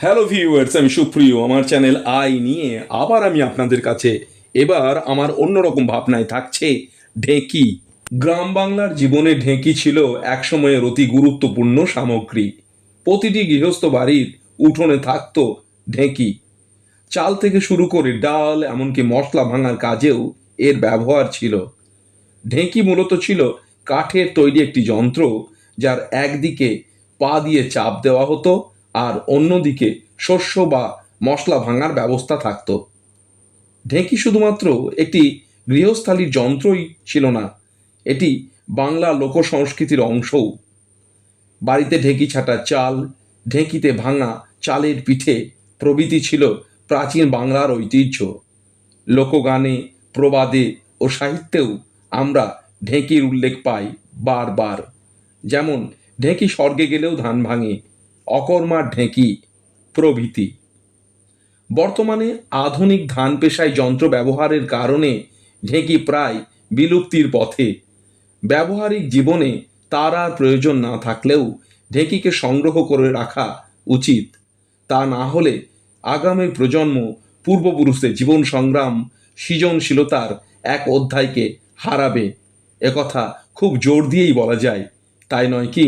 Hello viewers আমি সুপ্রিয়। আমার চ্যানেল আই নিয়ে আবার আমি আপনাদের কাছে এবার আমার অন্যরকম ভাবনায় থাকছে ঢেঁকি। গ্রাম বাংলার জীবনে ঢেঁকি ছিল একসময়ের অতি গুরুত্বপূর্ণ সামগ্রী। প্রতিটি গৃহস্থ বাড়ির উঠোনে থাকতো ঢেঁকি। চাল থেকে শুরু করে ডাল, এমনকি মশলা ভাঙার কাজেও এর ব্যবহার ছিল। ঢেঁকি মূলত ছিল কাঠের তৈরি একটি যন্ত্র, যার একদিকে পা দিয়ে চাপ দেওয়া হতো আর অন্যদিকে শস্য বা মশলা ভাঙার ব্যবস্থা থাকতো। ঢেঁকি শুধুমাত্র একটি গৃহস্থালির যন্ত্রই ছিল না, এটি বাংলা লোক সংস্কৃতির অংশও। বাড়িতে ঢেঁকি ছাটা চাল, ঢেঁকিতে ভাঙা চালের পিঠে প্রভৃতি ছিল প্রাচীন বাংলার ঐতিহ্য। লোকগানে, প্রবাদে ও সাহিত্যেও আমরা ঢেঁকির উল্লেখ পাই বারবার। যেমন, ঢেঁকি স্বর্গে গেলেও ধান ভাঙে অকর্মার ঢেঁকি, প্রভৃতি। বর্তমানে আধুনিক ধান পেশায় যন্ত্র ব্যবহারের কারণে ঢেঁকি প্রায় বিলুপ্তির পথে। ব্যবহারিক জীবনে তার আর প্রয়োজন না থাকলেও ঢেঁকিকে সংগ্রহ করে রাখা উচিত। তা না হলে আগামী প্রজন্ম পূর্বপুরুষদের জীবন সংগ্রাম সৃজনশীলতার এক অধ্যায়কে হারাবে। একথা খুব জোর দিয়েই বলা যায়, তাই নয় কি?